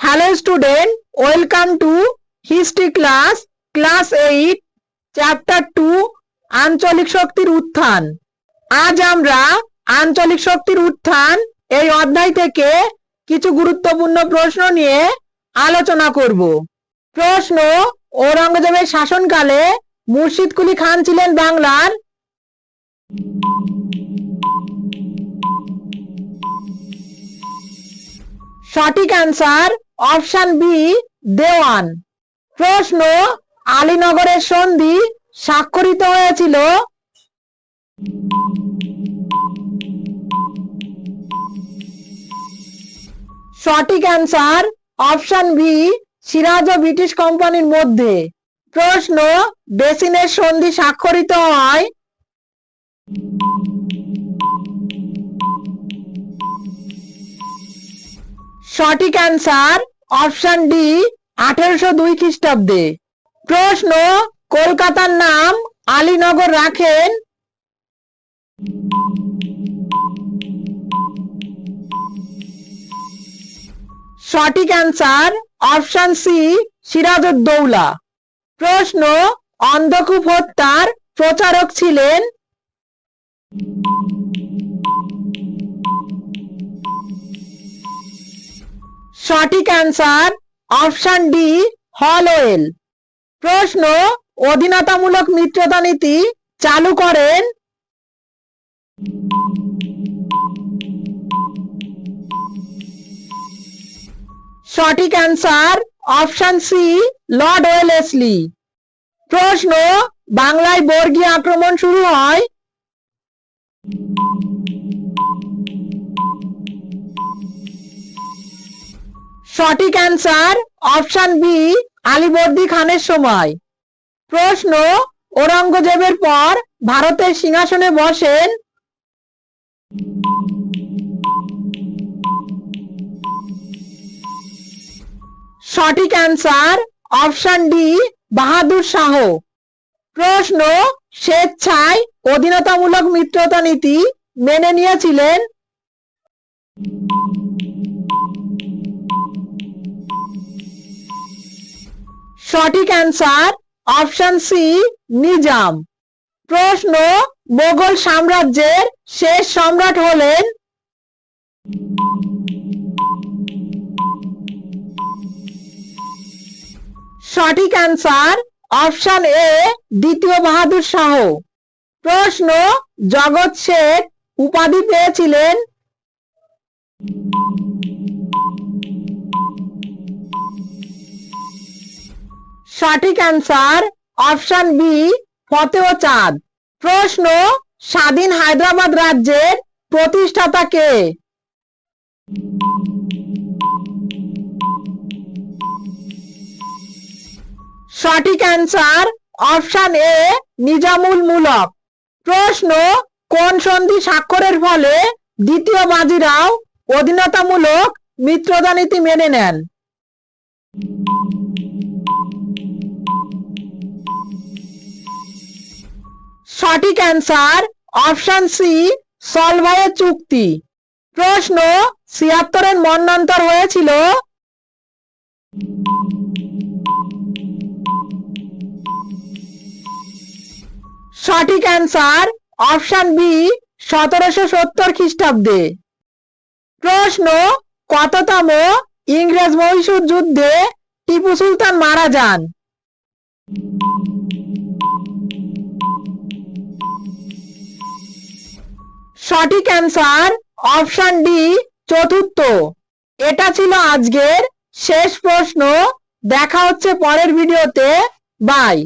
Hello student welcome to history class class eight chapter two আঞ্চলিক শক্তির উত্থান। আজ আমরা আঞ্চলিক শক্তির উত্থান এই অধ্যায় থেকে কিছু গুরুত্বপূর্ণ প্রশ্ন নিয়ে আলোচনা করব। প্রশ্ন, ঔরঙ্গজেবের শাসনকালে মুর্শিদ কুলি খান ছিলেন বাংলার সঠিক অ্যান্সার অপশন বি, দেওয়ান। প্রশ্ন, আলীনগরের সন্ধি স্বাক্ষরিত হয়েছিল। সঠিক অ্যান্সার, অপশন বি, সিরাজ ও ব্রিটিশ কোম্পানির মধ্যে। প্রশ্ন, বেসিনের সন্ধি স্বাক্ষরিত হয়। সঠিক অ্যান্সার অপশন ডি, আঠারোশো দুই খ্রিস্টাব্দে। প্রশ্ন, কলকাতার নাম আলীনগর রাখেন। সঠিক অ্যান্সার, অপশন সি, সিরাজউদ্দৌলা। প্রশ্ন, অন্ধকূপ হত্যার প্রচারক ছিলেন। সঠিক অ্যান্সার অপশন ডি হল হলওয়েল প্রশ্ন, অধীনতামূলক মিত্রতা নীতি চালু করেন সঠিক answer option C lord Wellesley প্রশ্ন, বাংলায় বর্গীয় আক্রমণ শুরু হয় সঠিক অ্যান্সার অপশন বি আলীবর্দী খানের সময়। প্রশ্ন, ঔরঙ্গজেবের পর ভারতের সিংহাসনে বসেন সঠিক answer option D Bahadur Shah. প্রশ্ন, স্বেচ্ছায় অধীনতামূলক মিত্রতা নীতি মেনে নিয়েছিলেন সঠিক অ্যান্সার অপশন সি নিজাম। প্রশ্ন, মোগল সাম্রাজ্যের শেষ সম্রাট হলেন সঠিক অ্যান্সার অপশন এ দ্বিতীয় বাহাদুর শাহ। প্রশ্ন, জগৎ শেখ উপাধি পেয়েছিলেন সঠিক অ্যান্সার অপশন বি ফতেহ চাঁদ। প্রশ্ন, স্বাধীন হায়দ্রাবাদ রাজ্যের প্রতিষ্ঠাতা কে? সঠিক অ্যান্সার অপশন এ নিজামুল মুলক। প্রশ্ন, কোন সন্ধি স্বাক্ষরের ফলে দ্বিতীয় বাজিরাও অধীনতামূলক মিত্রতা নীতি মেনে নেন? সঠিক অ্যান্সার অপশন সি সলভাইয়ের চুক্তি। প্রশ্ন, ছিয়াত্তরের মন্বন্তর হয়েছিল? সঠিক অ্যান্সার অপশন বি সতেরোশো সত্তর খ্রিস্টাব্দে। প্রশ্ন, কততম ইংরেজ মহীশূর যুদ্ধে টিপু সুলতান মারা যান। সঠিক অ্যান্সার অপশন ডি, চতুর্থ। এটা ছিল আজকের শেষ প্রশ্ন। দেখা হচ্ছে পরের ভিডিওতে। বাই।